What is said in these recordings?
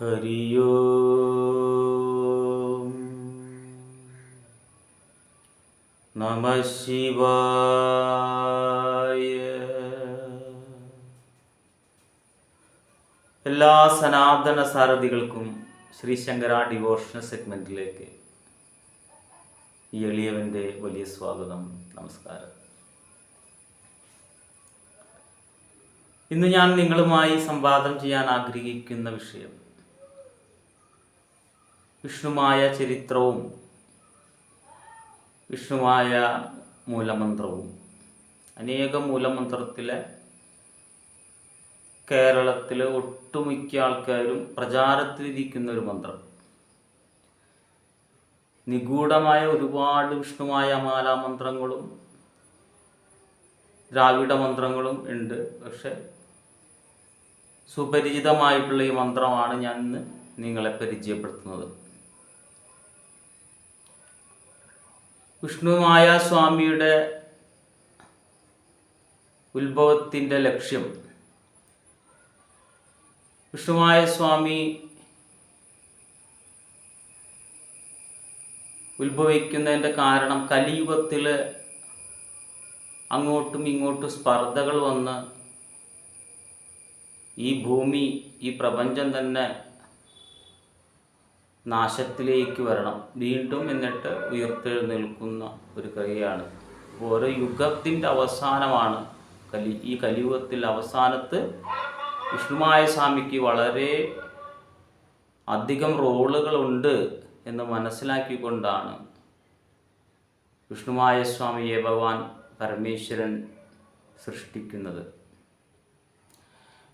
ഹരിയോ. നമ എല്ലാ സനാതന സാരഥികൾക്കും ശ്രീ ശങ്കര ഡിവോഷണൽ സെഗ്മെന്റിലേക്ക് ഈ എളിയവന്റെ വലിയ സ്വാഗതം നമസ്കാരം. ഇന്ന് ഞാൻ നിങ്ങളുമായി സംവാദം ചെയ്യാൻ ആഗ്രഹിക്കുന്ന വിഷയം വിഷ്ണുമായ ചരിത്രവും വിഷ്ണുമായ മൂലമന്ത്രവും. അനേകം മൂലമന്ത്രത്തിലെ കേരളത്തിലെ ഒട്ടുമിക്ക ആൾക്കാരും പ്രചാരത്തിലിരിക്കുന്ന ഒരു മന്ത്രം. നിഗൂഢമായ ഒരുപാട് വിഷ്ണുമായ മാലാമന്ത്രങ്ങളും ദ്രാവിഡ മന്ത്രങ്ങളും ഉണ്ട്. പക്ഷെ സുപരിചിതമായിട്ടുള്ള ഈ മന്ത്രമാണ് ഞാൻ ഇന്ന് നിങ്ങളെ പരിചയപ്പെടുത്തുന്നത്. വിഷ്ണുമായ സ്വാമിയുടെ ഉത്ഭവത്തിന്റെ ലക്ഷ്യം. വിഷ്ണുമായ സ്വാമി ഉത്ഭവിക്കുന്നതിന്റെ കാരണം കലിയുഗത്തിൽ അങ്ങോട്ടും ഇങ്ങോട്ടും സ്പർദ്ധകൾ വന്ന് ഈ ഭൂമി ഈ പ്രപഞ്ചം തന്നെ നാശത്തിലേക്ക് വരണം. വീണ്ടും എന്നിട്ട് ഉയർത്തെഴുന്നേൽക്കുന്ന ഒരു ക്രിയയാണ് ഓരോ യുഗത്തിന്റെ അവസാനമാണ് കലി ഈ കലിയുഗത്തിൽ അവസാനത്ത് വിഷ്ണുമായ സ്വാമിക്ക് വളരെ അധികം റോളുകളുണ്ട് എന്ന് മനസ്സിലാക്കിക്കൊണ്ടാണ് വിഷ്ണുമായ സ്വാമിയെ ഭഗവാൻ പരമേശ്വരൻ സൃഷ്ടിക്കുന്നത്.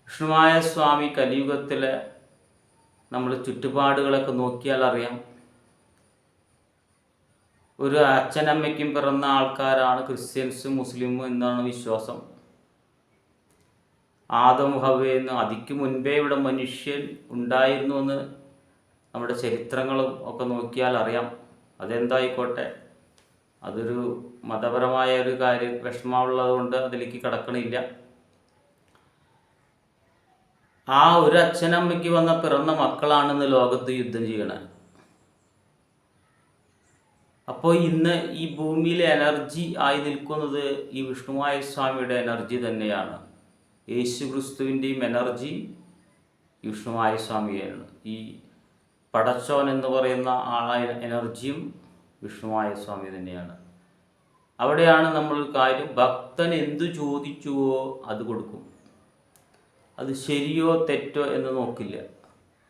വിഷ്ണുമായ സ്വാമി കലിയുഗത്തിലെ നമ്മൾ ചുറ്റുപാടുകളൊക്കെ നോക്കിയാൽ അറിയാം. ഒരു അച്ഛനമ്മയ്ക്കും പിറന്ന ആൾക്കാരാണ് ക്രിസ്ത്യൻസും മുസ്ലിമും എന്നാണ് വിശ്വാസം. ആദം ഹവയെന്ന് അതിക്ക് മുൻപേ ഇവിടെ മനുഷ്യൻ ഉണ്ടായിരുന്നു എന്ന് നമ്മുടെ ചരിത്രങ്ങളും ഒക്കെ നോക്കിയാൽ അറിയാം. അതെന്തായിക്കോട്ടെ? അതൊരു മതപരമായ ഒരു കാര്യം വിഷമമുള്ളത് കൊണ്ട് അതിലേക്ക് കടക്കണില്ല. ആ ഒരു അച്ഛനമ്മയ്ക്ക് വന്ന പിറന്ന മക്കളാണെന്ന് ലോകത്ത് യുദ്ധം ചെയ്യണം. അപ്പോൾ ഇന്ന് ഈ ഭൂമിയിലെ എനർജി ആയി നിൽക്കുന്നത് ഈ വിഷ്ണുമായ സ്വാമിയുടെ എനർജി തന്നെയാണ്. യേശു ക്രിസ്തുവിന്റെയും എനർജി വിഷ്ണുമായ സ്വാമിയാണ്. ഈ പടച്ചോൻ എന്ന് പറയുന്ന ആളായ എനർജിയും വിഷ്ണുമായ സ്വാമി തന്നെയാണ്. അവിടെയാണ് നമ്മൾ കാര്യം. ഭക്തൻ എന്തു ചോദിച്ചുവോ അത് കൊടുക്കും. അത് ശരിയോ തെറ്റോ എന്ന് നോക്കില്ല.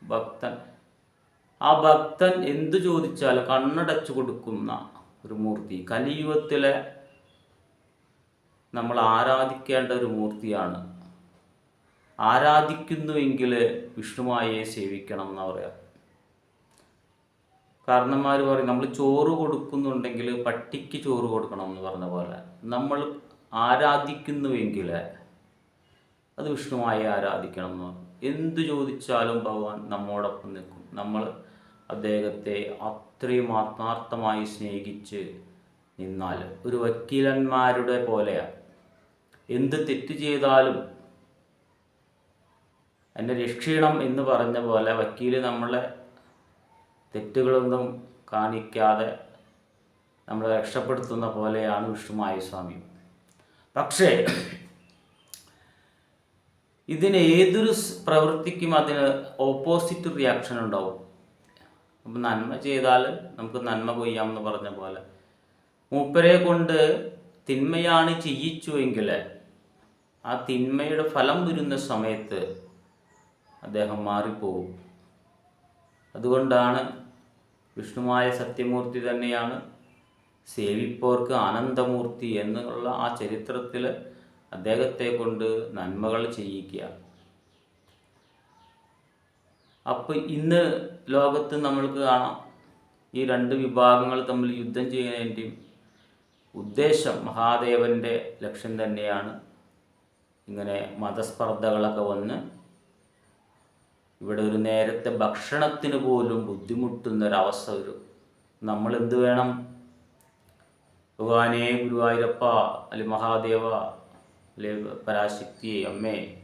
ഭക്തൻ. ആ ഭക്തൻ എന്തു ചോദിച്ചാലും കണ്ണടച്ചു കൊടുക്കുന്ന ഒരു മൂർത്തി. കലിയുഗത്തിലെ നമ്മൾ ആരാധിക്കേണ്ട ഒരു മൂർത്തിയാണ്. ആരാധിക്കുന്നുവെങ്കിൽ വിഷ്ണുമായെ സേവിക്കണം എന്നാ പറയാം. കാരണന്മാർ പറയും നമ്മൾ ചോറ് കൊടുക്കുന്നുണ്ടെങ്കിൽ പട്ടിക്ക് ചോറ് കൊടുക്കണം എന്ന് പറഞ്ഞ പോലെ. നമ്മൾ ആരാധിക്കുന്നുവെങ്കിൽ അത് വിഷ്ണുവായി ആരാധിക്കണം എന്ന് പറഞ്ഞു എന്തു ചോദിച്ചാലും ഭഗവാൻ നമ്മോടൊപ്പം നിൽക്കും. നമ്മൾ അദ്ദേഹത്തെ അത്രയും ആത്മാർത്ഥമായി സ്നേഹിച്ച് നിന്നാൽ ഒരു വക്കീലന്മാരുടെ പോലെയാണ് എന്ത് തെറ്റ് ചെയ്താലും എന്നെ രക്ഷിക്കണം എന്ന് പറഞ്ഞ പോലെ വക്കീൽ നമ്മളെ തെറ്റുകളൊന്നും കാണിക്കാതെ നമ്മളെ രക്ഷപ്പെടുത്തുന്ന പോലെയാണ് വിഷ്ണുമായ സ്വാമി പക്ഷേ ഇതിന് ഏതൊരു പ്രവൃത്തിക്കും അതിന് ഓപ്പോസിറ്റ് റിയാക്ഷൻ ഉണ്ടാവും. അപ്പം നന്മ ചെയ്താൽ നമുക്ക് നന്മ കൊയ്യാമെന്ന് പറഞ്ഞ പോലെ. മൂപ്പരെ കൊണ്ട് തിന്മയാണ് ചെയ്യിച്ചുവെങ്കിൽ ആ തിന്മയുടെ ഫലം വരുന്ന സമയത്ത് അദ്ദേഹം മാറിപ്പോകും അതുകൊണ്ടാണ് വിഷ്ണുമായ സത്യമൂർത്തി തന്നെയാണ് സേവിപ്പോർക്ക് ആനന്ദമൂർത്തി എന്നുള്ള ആ ചരിത്രത്തിൽ അദ്ദേഹത്തെ കൊണ്ട് നന്മകൾ ചെയ്യിക്കുക അപ്പോൾ ഇന്ന് ലോകത്ത് നമ്മൾക്ക് കാണാം ഈ രണ്ട് വിഭാഗങ്ങൾ തമ്മിൽ യുദ്ധം ചെയ്യുന്നതിന്റെയും ഉദ്ദേശം മഹാദേവന്റെ ലക്ഷ്യം തന്നെയാണ്. ഇങ്ങനെ മതസ്പർദ്ധകളൊക്കെ വന്ന് ഇവിടെ ഒരു നേരത്തെ ഭക്ഷണത്തിന് പോലും ബുദ്ധിമുട്ടുന്ന ഒരവസ്ഥ വരും. നമ്മൾ എന്ത് വേണം? ഭഗവാനേ ഗുരുവായൂരപ്പ അല്ലെ മഹാദേവ അല്ലെ പരാശക്തി അമ്മേ.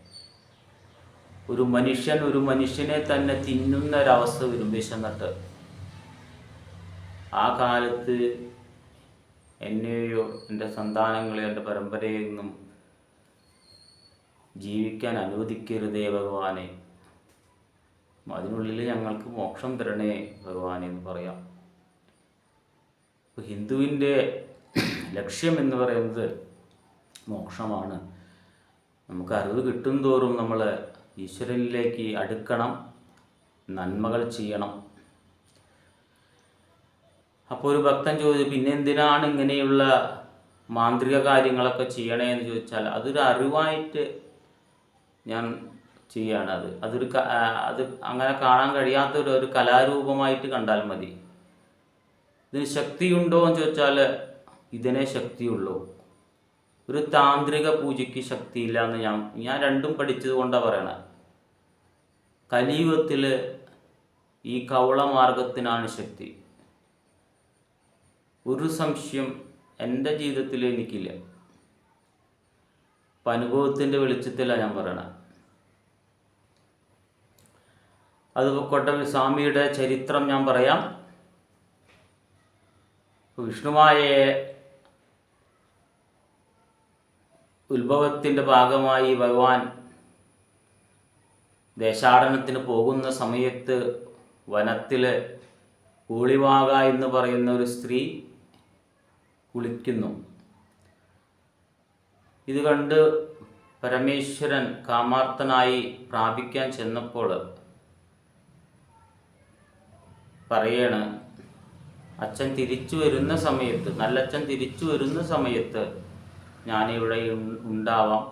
ഒരു മനുഷ്യൻ ഒരു മനുഷ്യനെ തന്നെ തിന്നുന്ന ഒരവസ്ഥ വരും വിശന്നിട്ട്. ആ കാലത്ത് എന്നെയോ എന്റെ സന്താനങ്ങളെയോ എന്റെ പരമ്പരയെയൊന്നും ജീവിക്കാൻ അനുവദിക്കരുതേ ഭഗവാനെ. അതിനുള്ളിൽ ഞങ്ങൾക്ക് മോക്ഷം തരണേ ഭഗവാനെ എന്ന് പറയാം. ഹിന്ദുവിന്റെ ലക്ഷ്യം എന്ന് പറയുന്നത് മോക്ഷമാണ്. നമുക്ക് അറിവ് കിട്ടും തോറും നമ്മൾ ഈശ്വരനിലേക്ക് അടുക്കണം നന്മകൾ ചെയ്യണം. അപ്പോൾ ഒരു ഭക്തൻ ചോദിച്ചു പിന്നെ എന്തിനാണ് ഇങ്ങനെയുള്ള മാന്ത്രിക കാര്യങ്ങളൊക്കെ ചെയ്യണേ? എന്ന് ചോദിച്ചാൽ അതൊരു അറിവായിട്ട് ഞാൻ ചെയ്യാണ് അത്. അതൊരു അത് അങ്ങനെ കാണാൻ കഴിയാത്തൊരു ഒരു കലാരൂപമായിട്ട് കണ്ടാൽ മതി. ഇതിന് ശക്തിയുണ്ടോ? എന്ന് ചോദിച്ചാൽ ഇതിനെ ശക്തിയുള്ളൂ. ഒരു താന്ത്രിക പൂജയ്ക്ക് ശക്തിയില്ല എന്ന് ഞാൻ ഞാൻ രണ്ടും പഠിച്ചത് കൊണ്ടാണ് പറയണത് കലിയുഗത്തിൽ ഈ കവളമാർഗത്തിനാണ് ശക്തി. ഒരു സംശയം എന്റെ ജീവിതത്തിൽ എനിക്കില്ല. അപ്പം അനുഭവത്തിന്റെ വെളിച്ചത്തിലാണ് ഞാൻ പറയണത് അത് കൊട്ട സ്വാമിയുടെ ചരിത്രം ഞാൻ പറയാം. വിഷ്ണുമായയെ ഉത്ഭവത്തിന്റെ ഭാഗമായി ഭഗവാൻ ദേശാടനത്തിന് പോകുന്ന സമയത്ത് വനത്തിൽ കൂളിവാക എന്ന് പറയുന്ന ഒരു സ്ത്രീ കുളിക്കുന്നു. ഇത് കണ്ട് പരമേശ്വരൻ കാമാർത്തനായി പ്രാപിക്കാൻ ചെന്നപ്പോൾ പറയാണ് അച്ഛൻ തിരിച്ചു വരുന്ന സമയത്ത് നല്ലച്ഛൻ തിരിച്ചു വരുന്ന സമയത്ത് ഞാനിവിടെ ഉണ്ടാവാം.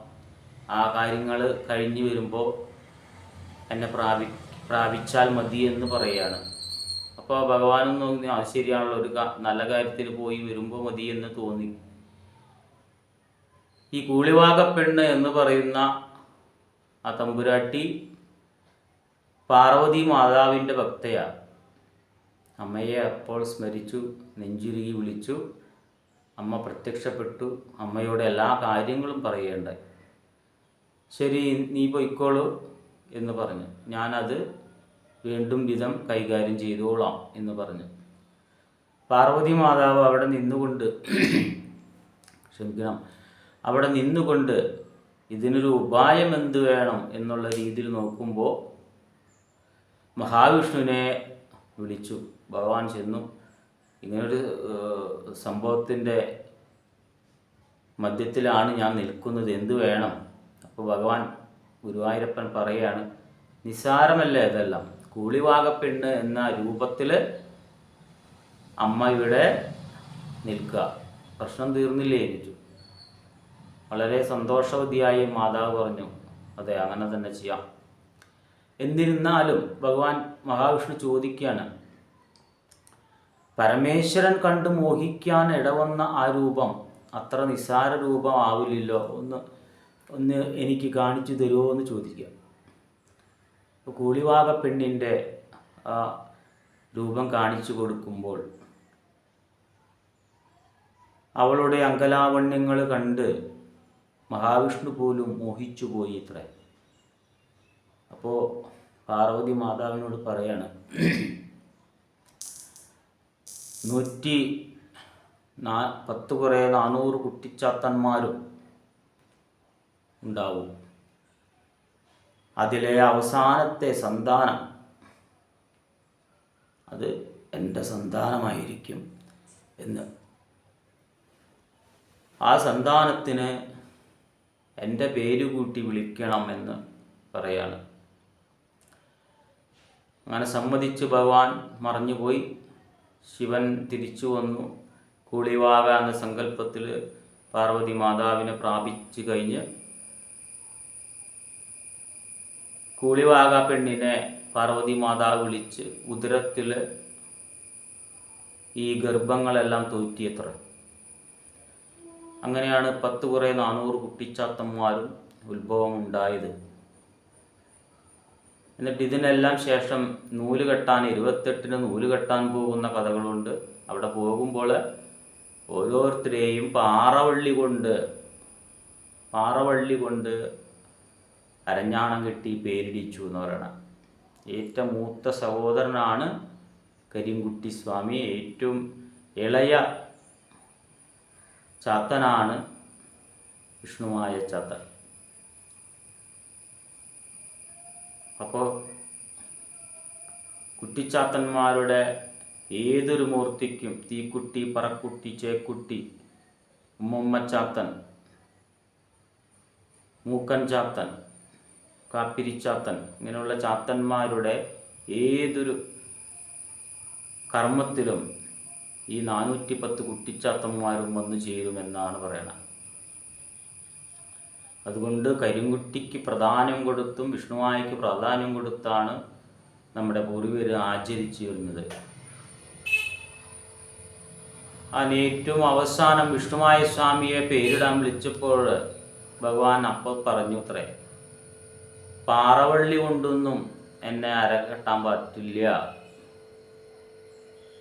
ആ കാര്യങ്ങൾ കഴിഞ്ഞു വരുമ്പോൾ എന്നെ പ്രാപി പ്രാപിച്ചാൽ മതി എന്ന് പറയുകയാണ് അപ്പോൾ ഭഗവാനും തോന്നി അത് ശരിയാണല്ലോ ഒരു നല്ല കാര്യത്തിൽ പോയി വരുമ്പോൾ മതി എന്ന് തോന്നി. ഈ കൂളിവാക പെണ്ണ് എന്ന് പറയുന്ന ആ തമ്പുരാട്ടി പാർവതി മാതാവിന്റെ ഭക്തയാണ് അമ്മയെ അപ്പോൾ സ്മരിച്ചു നെഞ്ചുരുകി വിളിച്ചു. അമ്മ പ്രത്യക്ഷപ്പെട്ടു. അമ്മയോട് എല്ലാ കാര്യങ്ങളും പറയേണ്ടായി ശരി നീ പൊയ്ക്കോളൂ എന്ന് പറഞ്ഞു. ഞാനത് വീണ്ടും വിധം കൈകാര്യം ചെയ്തോളാം എന്ന് പറഞ്ഞു. പാർവതി മാതാവ് അവിടെ നിന്നുകൊണ്ട് ക്ഷമിക്കണം. അവിടെ നിന്നുകൊണ്ട് ഇതിനൊരു ഉപായം എന്ത് വേണം എന്നുള്ള രീതിയിൽ നോക്കുമ്പോൾ മഹാവിഷ്ണുവിനെ വിളിച്ചു. ഭഗവാൻ ചെന്നു. ഇങ്ങനൊരു സംഭവത്തിന്റെ മധ്യത്തിലാണ് ഞാൻ നിൽക്കുന്നത്. എന്ത് വേണം? അപ്പോൾ ഭഗവാൻ ഗുരുവായൂരപ്പൻ പറയാണ് നിസാരമല്ലേ ഇതെല്ലാം? കൂളിവാകപ്പെണ്ണ് എന്ന രൂപത്തിൽ അമ്മ ഇവിടെ നിൽക്കുക. പ്രശ്നം തീർന്നില്ലേ ചോദിച്ചു വളരെ സന്തോഷവതിയായി മാതാവ് പറഞ്ഞു അതെ അങ്ങനെ തന്നെ ചെയ്യാം. എന്നിരുന്നാലും ഭഗവാൻ മഹാവിഷ്ണു ചോദിക്കുകയാണ് പരമേശ്വരൻ കണ്ട് മോഹിക്കാൻ ഇടവന്ന ആ രൂപം അത്ര നിസാര രൂപം ആവില്ലല്ലോ ഒന്ന് ഒന്ന് എനിക്ക് കാണിച്ചു തരുമോ എന്ന് ചോദിക്കാം. കൂളിവാക പെണ്ണിന്റെ രൂപം കാണിച്ചു കൊടുക്കുമ്പോൾ അവളുടെ അങ്കലാവണ്യങ്ങൾ കണ്ട് മഹാവിഷ്ണു പോലും മോഹിച്ചു പോയി ഇത്ര. അപ്പോൾ പാർവതി മാതാവിനോട് പറയാണ് നൂറ്റി നാ പത്ത് കുറേ നാനൂറ് കുട്ടിച്ചാത്തന്മാരും ഉണ്ടാവും. അതിലെ അവസാനത്തെ സന്താനം അത് എന്റെ സന്താനമായിരിക്കും എന്ന്. ആ സന്താനത്തിന് എന്റെ പേര് കൂട്ടി വിളിക്കണമെന്ന് പറയാണ്. അങ്ങനെ സമ്മതിച്ച് ഭഗവാൻ മറഞ്ഞുപോയി. ശിവൻ തിരിച്ചു വന്നു. കൂളിവാക എന്ന സങ്കല്പത്തിൽ പാർവതി മാതാവിനെ പ്രാപിച്ചു കഴിഞ്ഞ് കൂളിവാക പെണ്ണിനെ പാർവതി മാതാവ് വിളിച്ച് ഉദരത്തിൽ ഈ ഗർഭങ്ങളെല്ലാം തോറ്റിയത്ര. അങ്ങനെയാണ് പത്ത് കുറേ നാനൂറ് കുട്ടിച്ചാത്തന്മാരും ഉത്ഭവം ഉണ്ടായത് എന്നിട്ട് ഇതിനെല്ലാം ശേഷം നൂൽ കെട്ടാൻ ഇരുപത്തെട്ടിന് നൂൽ കെട്ടാൻ പോകുന്ന കഥകളുണ്ട്. അവിടെ പോകുമ്പോൾ ഓരോരുത്തരെയും പാറവള്ളി കൊണ്ട് പാറവള്ളി കൊണ്ട് അരഞ്ഞാണം കെട്ടി പേരിടിച്ചു എന്ന് പറയണം. ഏറ്റവും മൂത്ത സഹോദരനാണ് കരിങ്കുട്ടി സ്വാമി. ഏറ്റവും ഇളയ ചാത്തനാണ് വിഷ്ണുമായ ചാത്തൻ. അപ്പോൾ കുട്ടിച്ചാത്തന്മാരുടെ ഏതൊരു മൂർത്തിക്കും തീക്കുട്ടി പറക്കുട്ടി ചേക്കുട്ടി ഉമ്മമ്മച്ചാത്തൻ മൂക്കൻ ചാത്തൻ കാപ്പിരിച്ചാത്തൻ ഇങ്ങനെയുള്ള ചാത്തന്മാരുടെ ഏതൊരു കർമ്മത്തിലും ഈ നാനൂറ്റി പത്ത് കുട്ടിച്ചാത്തന്മാരും വന്നു ചേരുമെന്നാണ് പറയണത്. അതുകൊണ്ട് കരിങ്കുട്ടിക്ക് പ്രധാനം കൊടുത്തും വിഷ്ണുവായിക്ക് പ്രാധാന്യം കൊടുത്താണ് നമ്മുടെ പൂർവികർ ആചരിച്ചു വരുന്നത്. അതിന് ഏറ്റവും അവസാനം വിഷ്ണുമായ സ്വാമിയെ പേരിടാൻ വിളിച്ചപ്പോൾ ഭഗവാൻ അപ്പോൾ പറഞ്ഞു അത്രേ പാറവള്ളി കൊണ്ടൊന്നും എന്നെ അരകെട്ടാൻ പറ്റില്ല.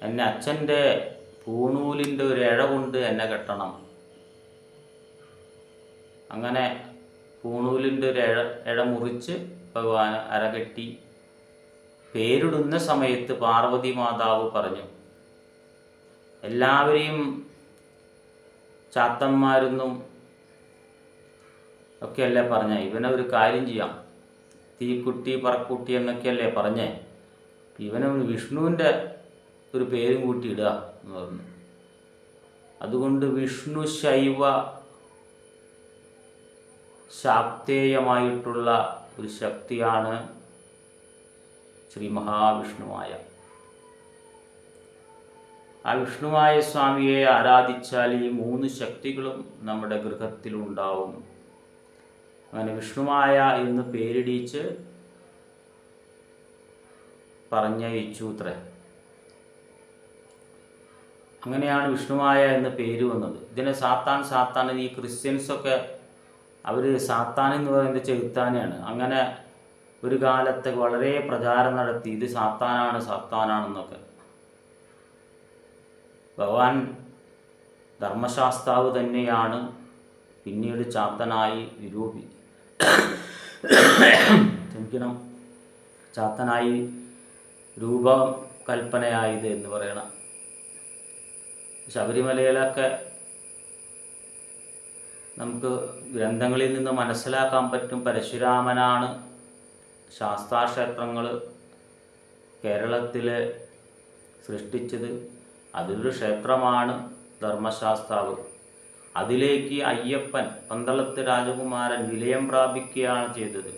എന്നെ അച്ഛന്റെ പൂണൂലിന്റെ ഒരു ഇഴ കൊണ്ട് എന്നെ കെട്ടണം. അങ്ങനെ പൂണൂലിന്റെ ഒരു ഇഴ ഇഴ മുറിച്ച് ഭഗവാൻ അരകെട്ടി പേരിടുന്ന സമയത്ത് പാർവതി മാതാവ് പറഞ്ഞു എല്ലാവരെയും ചാത്തന്മാരെന്നും ഒക്കെയല്ലേ പറഞ്ഞ? ഇവനെ ഒരു കാര്യം ചെയ്യാം. തീക്കുട്ടി പറക്കുട്ടി എന്നൊക്കെയല്ലേ പറഞ്ഞേ? ഇവനെ വിഷ്ണുവിന്റെ ഒരു പേരും കൂട്ടി ഇടുക എന്ന് പറഞ്ഞു. അതുകൊണ്ട് വിഷ്ണു ശൈവ ശാക്തേയമായിട്ടുള്ള ഒരു ശക്തിയാണ് ശ്രീ മഹാവിഷ്ണുവായ. ആ വിഷ്ണുവായ സ്വാമിയെ ആരാധിച്ചാൽ ഈ മൂന്ന് ശക്തികളും നമ്മുടെ ഗൃഹത്തിലുണ്ടാവും അങ്ങനെ വിഷ്ണുമായ എന്ന് പേരിടിച്ച് പറഞ്ഞയച്ചു അത്രേ അങ്ങനെയാണ് വിഷ്ണുമായ എന്ന് പേര് വന്നത്. ഇതിനെ സാത്താൻ സാത്താൻ ഈ ക്രിസ്ത്യൻസൊക്കെ അവർ സാത്താൻ എന്ന് പറയുന്നത് ചെകുത്താനെയാണ്. അങ്ങനെ ഒരു കാലത്ത് വളരെ പ്രചാരം നടത്തി ഇത് സാത്താനാണ് സാത്താനാണെന്നൊക്കെ. ഭഗവാൻ ധർമ്മശാസ്താവ് തന്നെയാണ് പിന്നീട് ചാത്തനായി നിരൂപി. ക്ഷമിക്കണം. ചാത്തനായി രൂപകൽപ്പനയായത് എന്ന് പറയണം. ശബരിമലയിലൊക്കെ നമുക്ക് ഗ്രന്ഥങ്ങളിൽ നിന്ന് മനസ്സിലാക്കാൻ പറ്റും പരശുരാമനാണ് ശാസ്താക്ഷേത്രങ്ങൾ കേരളത്തിലെ സൃഷ്ടിച്ചത്. അതിലൊരു ക്ഷേത്രമാണ് ധർമ്മശാസ്താവ്. അതിലേക്ക് അയ്യപ്പൻ പന്തളത്ത് രാജകുമാരൻ വിലയം പ്രാപിക്കുകയാണ് ചെയ്തത്.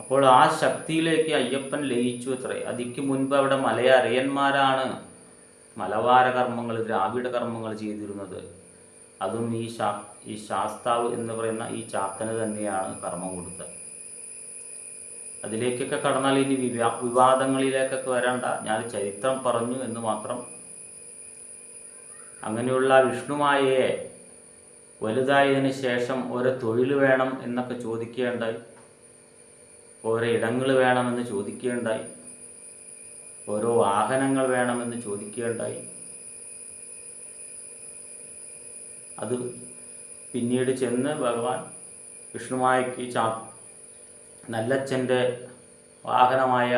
അപ്പോൾ ആ ശക്തിയിലേക്ക് അയ്യപ്പൻ ലയിച്ചു അത്രേ. അതിക്ക് മുൻപ് അവിടെ മലയറിയന്മാരാണ് മലവാര കർമ്മങ്ങൾ ദ്രാവിഡ കർമ്മങ്ങൾ ചെയ്തിരുന്നത്. അതും ഈ ശാ ഈ ശാസ്താവ് എന്ന് പറയുന്ന ഈ ചാത്തന് തന്നെയാണ് കർമ്മം കൊടുത്തത്. അതിലേക്കൊക്കെ കടന്നാൽ ഇനി വിവാ വിവാദങ്ങളിലേക്കൊക്കെ വരണ്ട. ഞാൻ ചരിത്രം പറഞ്ഞു എന്ന് മാത്രം. അങ്ങനെയുള്ള വിഷ്ണുമായയെ വലുതായതിന് ശേഷം ഓരോ തൊഴിൽ വേണം എന്നൊക്കെ ചോദിക്കുകയുണ്ടായി ഓരോ ഇടങ്ങൾ വേണമെന്ന് ചോദിക്കുകയുണ്ടായി ഓരോ വാഹനങ്ങൾ വേണമെന്ന് ചോദിക്കുകയുണ്ടായി അത് പിന്നീട് ചെന്ന് ഭഗവാൻ വിഷ്ണുമായിക്ക് ചാ നല്ലച്ഛന്റെ വാഹനമായ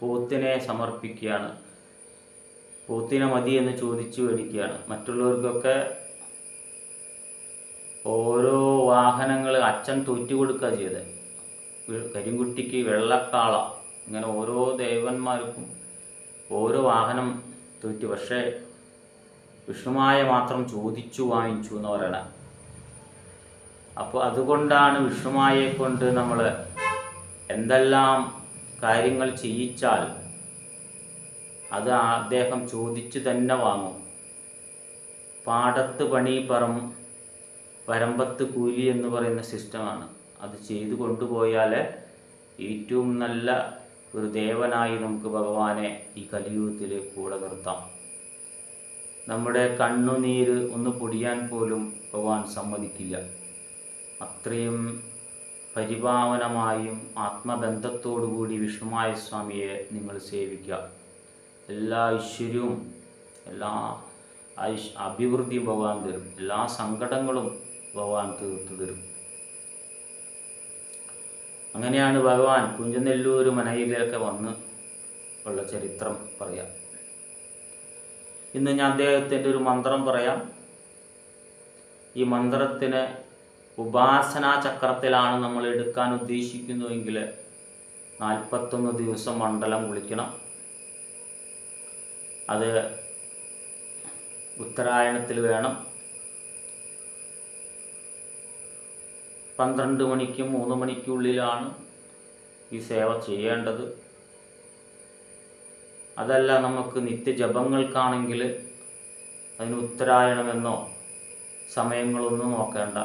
പോത്തിനെ സമർപ്പിക്കുകയാണ്. പോത്തിനെ മതി എന്ന് ചോദിച്ചു മേടിക്കുകയാണ് മറ്റുള്ളവർക്കൊക്കെ ഓരോ വാഹനങ്ങൾ അച്ഛൻ തൊറ്റു കൊടുക്കുക ചെയ്തത് കരിങ്കുട്ടിക്ക് വെള്ളക്കാള ഇങ്ങനെ ഓരോ ദേവന്മാർക്കും ഓരോ വാഹനം തോറ്റു. പക്ഷേ വിഷ്ണുമായ മാത്രം ചോദിച്ചു വാങ്ങിച്ചു എന്ന് പറയണ. അപ്പോൾ അതുകൊണ്ടാണ് വിഷ്ണുമായെ കൊണ്ട് നമ്മൾ എന്തെല്ലാം കാര്യങ്ങൾ ചെയ്യിച്ചാൽ അത് അദ്ദേഹം ചോദിച്ചു തന്നെ വാങ്ങും. പാടത്ത് പണി പറം വരമ്പത്ത് കൂലി എന്ന് പറയുന്ന സിസ്റ്റമാണ്. അത് ചെയ്തു കൊണ്ടുപോയാൽ ഏറ്റവും നല്ല ഒരു ദേവനായി നമുക്ക് ഭഗവാനെ ഈ കലിയുഗത്തിൽ കൂടെ നിർത്താം. നമ്മുടെ കണ്ണുനീര് ഒന്ന് പൊടിയാൻ പോലും ഭഗവാൻ സമ്മതിക്കില്ല. അത്രയും പരിപാവനമായും ആത്മബന്ധത്തോടുകൂടി വിഷ്ണുമായ സ്വാമിയെ നിങ്ങൾ സേവിക്കുക. എല്ലാ ഐശ്വര്യവും എല്ലാ ഐശ് അഭിവൃദ്ധിയും ഭഗവാൻ തരും. എല്ലാ സങ്കടങ്ങളും ഭഗവാൻ തീർത്തു തരും. അങ്ങനെയാണ് ഭഗവാൻ കുഞ്ചനെല്ലൂർ മനയിലൊക്കെ വന്ന് ഉള്ള ചരിത്രം പറയാം. ഇന്ന് ഞാൻ അദ്ദേഹത്തിന്റെ ഒരു മന്ത്രം പറയാം. ഈ മന്ത്രത്തിന് ഉപാസനാ ചക്രത്തിലാണ് നമ്മൾ എടുക്കാൻ ഉദ്ദേശിക്കുന്നുവെങ്കിൽ നാൽപ്പത്തൊന്ന് ദിവസം മണ്ഡലം കുളിക്കണം. അത് ഉത്തരായണത്തിൽ വേണം. പന്ത്രണ്ട് മണിക്കും മൂന്ന് മണിക്കുള്ളിലാണ് ഈ സേവ ചെയ്യേണ്ടത്. അതല്ല നമുക്ക് നിത്യജപങ്ങൾക്കാണെങ്കിൽ അതിന് ഉത്തരായണമെന്നോ സമയങ്ങളൊന്നും നോക്കേണ്ട.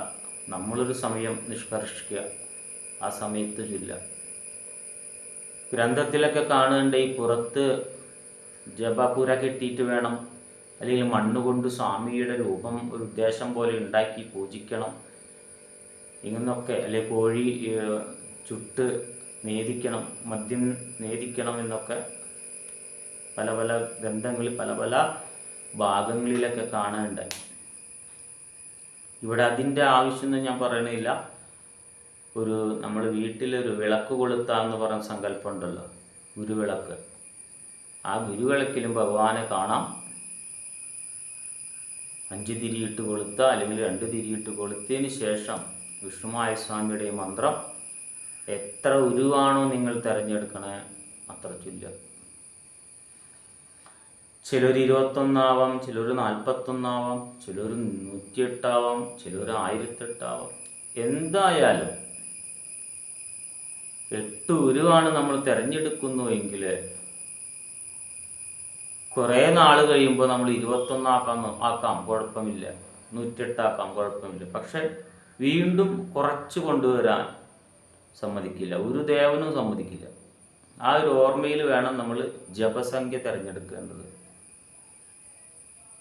നമ്മളൊരു സമയം നിഷ്കർഷിക്കുക. ആ സമയത്ത് ചൊല്ലുക ഗ്രന്ഥത്തിലൊക്കെ കാണുന്നുണ്ട് ഈ പുറത്ത് ജപപുര കെട്ടിയിട്ട് വേണം. അല്ലെങ്കിൽ മണ്ണ് കൊണ്ട് സ്വാമിയുടെ രൂപം ഒരു ഉദ്ദേശം പോലെ ഉണ്ടാക്കി പൂജിക്കണം. ഇങ്ങനൊക്കെ അല്ലെ കോഴി ചുട്ട് നേദിക്കണം മദ്യം നേദിക്കണം എന്നൊക്കെ പല പല ഗ്രന്ഥങ്ങളിൽ പല പല ഭാഗങ്ങളിലൊക്കെ കാണാനുണ്ടായി ഇവിടെ അതിന്റെ ആവശ്യമൊന്നും ഞാൻ പറയണില്ല. ഒരു നമ്മൾ വീട്ടിലൊരു വിളക്ക് കൊളുത്താന്ന് പറഞ്ഞ സങ്കല്പം ഉണ്ടല്ലോ ഗുരുവിളക്ക്. ആ ഗുരുവിളക്കിലും ഭഗവാനെ കാണാം. അഞ്ച് തിരിയിട്ട് കൊളുത്ത അല്ലെങ്കിൽ രണ്ട് തിരിയിട്ട് കൊളുത്തതിന് ശേഷം വിഷ്ണുമായ സ്വാമിയുടെ മന്ത്രം എത്ര ഉരുവാണോ നിങ്ങൾ തിരഞ്ഞെടുക്കണേ അത്ര ചൊല്ലുക ചിലർ ഇരുപത്തൊന്നാവാം ചിലർ നാൽപ്പത്തൊന്നാവാം ചിലർ നൂറ്റിയെട്ടാവാം ചിലർ ആയിരത്തെട്ടാവാം. എന്തായാലും എട്ട് ഉരുവാണ് നമ്മൾ തിരഞ്ഞെടുക്കുന്നുവെങ്കിൽ കുറേ നാൾ കഴിയുമ്പോൾ നമ്മൾ ഇരുപത്തൊന്നാക്കാം ആക്കാം കുഴപ്പമില്ല. നൂറ്റെട്ടാക്കാം കുഴപ്പമില്ല. പക്ഷെ വീണ്ടും കുറച്ച് കൊണ്ടുവരാൻ സമ്മതിക്കില്ല. ഒരു ദേവനും സമ്മതിക്കില്ല. ആ ഒരു ഓർമ്മയിൽ വേണം നമ്മൾ ജപസംഖ്യ തിരഞ്ഞെടുക്കേണ്ടത്.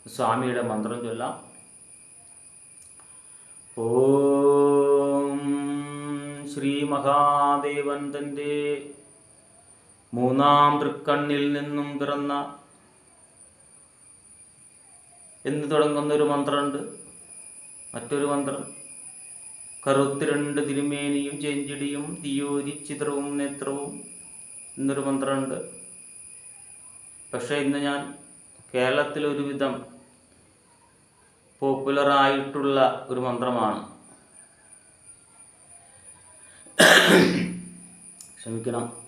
സ്വാമിയുടെ മന്ത്രം ചൊല്ലാം. ഓം ശ്രീ മഹാദേവൻ തന്റെ മൂന്നാം തൃക്കണ്ണിൽ നിന്നും പിറന്ന എന്ന് തുടങ്ങുന്ന ഒരു മന്ത്രമുണ്ട്. മറ്റൊരു മന്ത്രം കറുത്തിരണ്ട് തിരുമേനിയും ചെഞ്ചിടിയും തീയോരി ചിത്രവും നേത്രവും എന്നൊരു മന്ത്രമുണ്ട്. പക്ഷേ ഇന്ന് ഞാൻ കേരളത്തിൽ ഒരുവിധം പോപ്പുലറായിട്ടുള്ള ഒരു മന്ത്രമാണ്. ക്ഷമിക്കണം.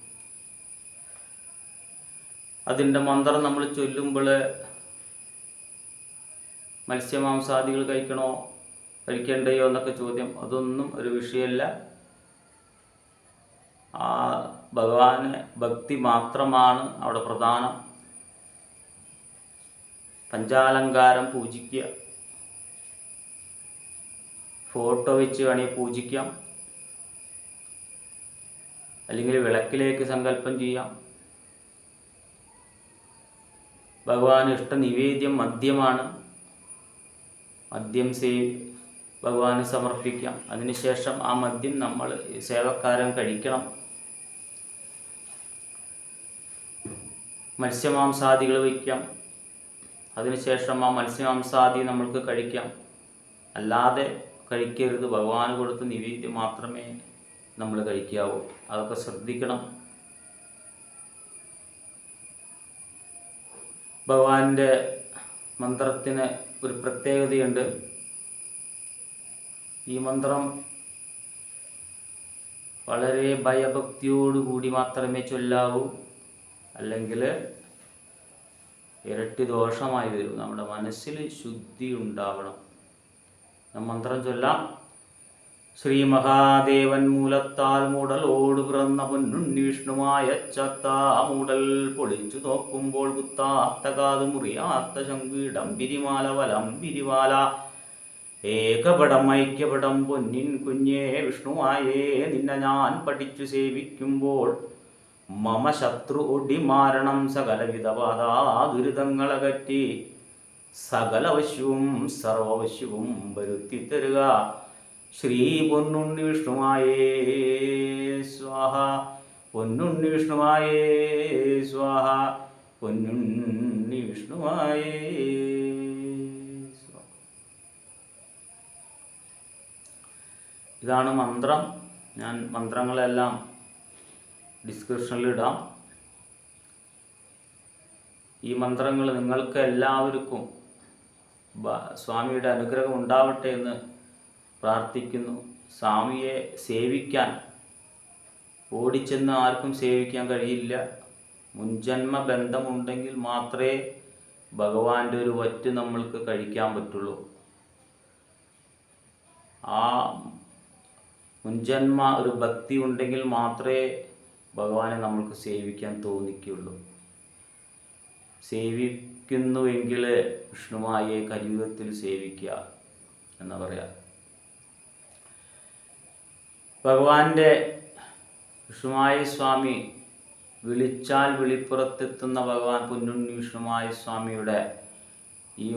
അതിന്റെ മന്ത്രം നമ്മൾ ചൊല്ലുമ്പോൾ മത്സ്യമാംസാദികൾ കഴിക്കണോ കഴിക്കേണ്ടയോ എന്നൊക്കെ ചോദ്യം. അതൊന്നും ഒരു വിഷയമല്ല. ആ ഭഗവാന് ഭക്തി മാത്രമാണ് അവിടെ പ്രധാനം. പഞ്ചാലങ്കാരം പൂജിക്കുക. ഫോട്ടോ വെച്ച് വേണമെങ്കിൽ പൂജിക്കാം. അല്ലെങ്കിൽ വിളക്കിലേക്ക് സങ്കല്പം ചെയ്യാം. ഭഗവാൻ ഇഷ്ട നിവേദ്യം മദ്യമാണ്. മദ്യം സേ ഭഗവാന് സമർപ്പിക്കാം. അതിനുശേഷം ആ മദ്യം നമ്മൾ സേവക്കാരൻ കഴിക്കണം. മത്സ്യമാംസാദികൾ വയ്ക്കാം. അതിനുശേഷം ആ മത്സ്യമാംസാദി നമ്മൾക്ക് കഴിക്കാം. അല്ലാതെ കഴിക്കരുത്. ഭഗവാന് കൊടുത്ത നിവേദ്യം മാത്രമേ നമ്മൾ കഴിക്കാവൂ. അതൊക്കെ ശ്രദ്ധിക്കണം. ഭഗവാന്റെ മന്ത്രത്തിന് ഒരു പ്രത്യേകതയുണ്ട്. ഈ മന്ത്രം വളരെ ഭയഭക്തിയോടുകൂടി മാത്രമേ ചൊല്ലാവൂ. അല്ലെങ്കിൽ ഇരട്ടി ദോഷമായി വരും. നമ്മുടെ മനസ്സിൽ ശുദ്ധി ഉണ്ടാവണം. മന്ത്രം ചൊല്ലാം ശ്രീ മഹാദേവൻ മൂലത്താൽ മൂടലോട് പിറന്ന പൊന്നുണ്ണി വിഷ്ണുമായ ചത്താ മൂടൽ പൊളിച്ചു നോക്കുമ്പോൾ കുത്താത്ത കാതു മുറിയാത്ത ശങ്കുയിടം പിരിമാല വലം പിരിവാല. ഏകപടം ഐക്യപടം പൊന്നിൻ കുഞ്ഞേ വിഷ്ണുവായേ നിന്നെ ഞാൻ പഠിച്ചു സേവിക്കുമ്പോൾ മമ ശത്രു ഒടിമാരണം സകലവിധവാദാ ദുരിതങ്ങളകറ്റി. സകലവശ്യവും സർവവശ്യവും വരുത്തി തരുക. ശ്രീ പൊന്നുണ്ണി വിഷ്ണുമായേ സ്വാഹ. പൊന്നുണ്ണി വിഷ്ണുമായേ സ്വാഹ. പൊന്നുണ്ണി വിഷ്ണുമായേ ഇതാണ് മന്ത്രം. ഞാൻ മന്ത്രങ്ങളെല്ലാം ഡിസ്ക്രിപ്ഷനിൽ ഇടാം. ഈ മന്ത്രങ്ങൾ നിങ്ങൾക്ക് എല്ലാവർക്കും സ്വാമിയുടെ അനുഗ്രഹം ഉണ്ടാവട്ടെ എന്ന് പ്രാർത്ഥിക്കുന്നു. സ്വാമിയെ സേവിക്കാൻ ഓടിച്ചെന്ന് ആർക്കും സേവിക്കാൻ കഴിയില്ല. മുൻജന്മ ബന്ധമുണ്ടെങ്കിൽ മാത്രമേ ഭഗവാന്റെ ഒരു വറ്റ് നമ്മൾക്ക് കഴിക്കാൻ പറ്റുള്ളൂ. ആ മുൻജന്മ ഒരു ഭക്തി ഉണ്ടെങ്കിൽ മാത്രമേ ഭഗവാനെ നമ്മൾക്ക് സേവിക്കാൻ തോന്നിക്കുള്ളൂ. സേവിക്കുന്നുവെങ്കിൽ വിഷ്ണുമായെ കലിയുഗത്തിൽ സേവിക്കുക എന്ന് പറയാം. ഭഗവാന്റെ വിഷ്ണുമായ സ്വാമി വിളിച്ചാൽ വിളിപ്പുറത്തെത്തുന്ന ഭഗവാൻ പൊന്നുണ്ണി വിഷ്ണുമായ സ്വാമിയുടെ ഈ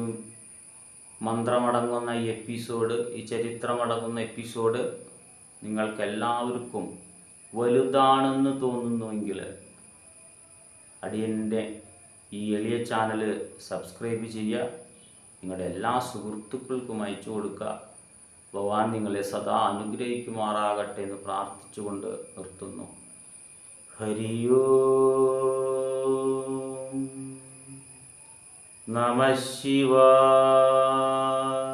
മന്ത്രമടങ്ങുന്ന ഈ എപ്പിസോഡ് ഈ ചരിത്രമടങ്ങുന്ന എപ്പിസോഡ് നിങ്ങൾക്കെല്ലാവർക്കും വലുതാണെന്ന് തോന്നുന്നുവെങ്കിൽ അടിയന്റെ ഈ എളിയ ചാനൽ സബ്സ്ക്രൈബ് ചെയ്യുക. നിങ്ങളുടെ എല്ലാ സുഹൃത്തുക്കൾക്കും അയച്ചു കൊടുക്കുക. ഭഗവാൻ നിങ്ങളെ സദാ അനുഗ്രഹിക്കുമാറാകട്ടെ എന്ന് പ്രാർത്ഥിച്ചുകൊണ്ട് നിർത്തുന്നു. ഹരിയോ നമ ശിവായ